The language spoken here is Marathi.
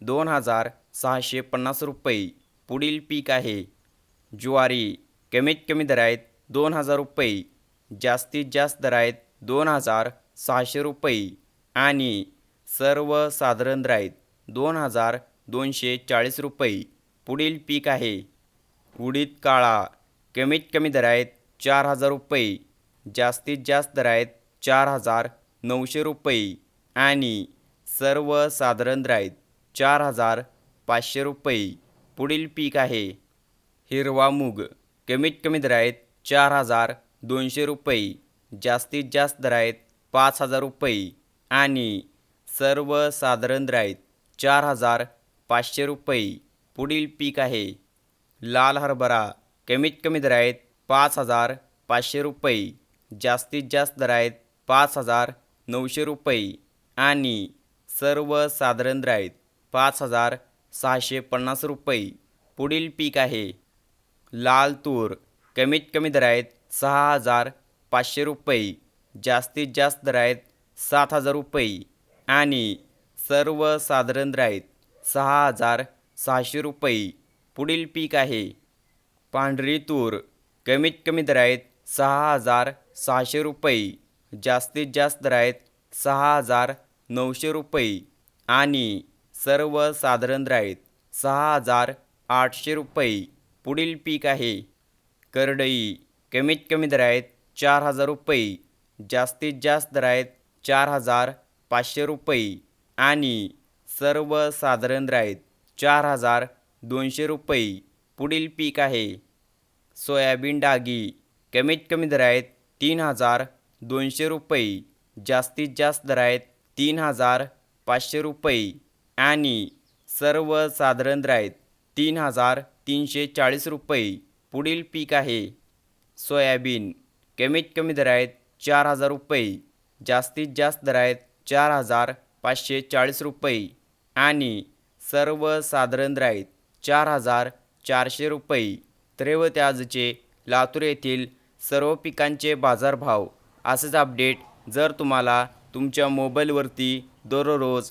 दोन हजार सहाशे पन्नास रुपये. पुढील पीक आहे. ज्वारी कमीत कमी दर आहेत दोन हजार रुपये. जास्तीत जास्त दर आहेत दोन हजार सहाशे रुपये. आणि सर्वसाधारण दर आहेत दोन हजार दोनशे चाळीस रुपये. पुढील पीक आहे. उडीद काळा कमीत कमी दर आहेत चार हजार रुपये. जास्तीत जास्त दर आहेत चार हजार नऊशे रुपये. आणि सर्वसाधारण दर आहेत चार हजार पाचशे रुपये. पुढील पीक आहे. हिरवा मूग. कमीत कमी दर आहेत चार हजार दोनशे रुपये. जास्तीत जास्त दर आहेत पाच हजार रुपये. आणि सर्वसाधारण दर आहेत चार हजार पाचशे रुपये. पुढील पीक आहे. लाल हरभरा. कमीत कमी दर आहेत पाच हजार पाचशे रुपये. जास्तीत जास्त दर आहेत पाच हजार नऊशे रुपये. आणि सर्वसाधारण दर आहेत पाच हजार सहाशे पन्नास रुपये. पुढील पीक आहे. लाल तूर. कमीत कमी दर आहेत सहा हजार पाचशे रुपये. जास्तीत जास्त दर आहेत सात हजार रुपये. आणि सर्वसाधारण दर आहेत सहा हजार सहाशे रुपये. पुढील पीक आहे. पांढरी तूर. कमीत कमी दर आहेत सहा हजार सहाशे रुपये. जास्तीत जास्त दर आहेत सहा हजार नऊशे रुपये. आणि सर्वसाधारण राहीत सहा हजार आठशे रुपये पुढील पीक आहे. करडई कमीत कमी दर आहेत चार हजार रुपये जास्तीत जास्त दर आहेत चार हजार पाचशे रुपये आणि सर्वसाधारण राहीत चार हजार दोनशे रुपये पुढील पीक आहे. सोयाबीन डागी कमीत कमी दर आहेत तीन हजार दोनशे रुपये जास्तीत जास्त दर आहेत तीन हजार पाचशे रुपये आणि सर्वसाधारण दर तीन हजार तीनशे चाळीस रुपये पुढील पीक आहे. सोयाबीन कमीत कमी दर आहेत चार हजार रुपये जास्तीत जास्त दर आहेत चार हजार पाचशे चाळीस रुपये आणि सर्वसाधारण दर चार हजार चारशे रुपये. तर आजचे लातूर येथील सर्व पिकांचे बाजारभाव असेच अपडेट जर तुम्हाला तुमच्या मोबाईलवरती दररोज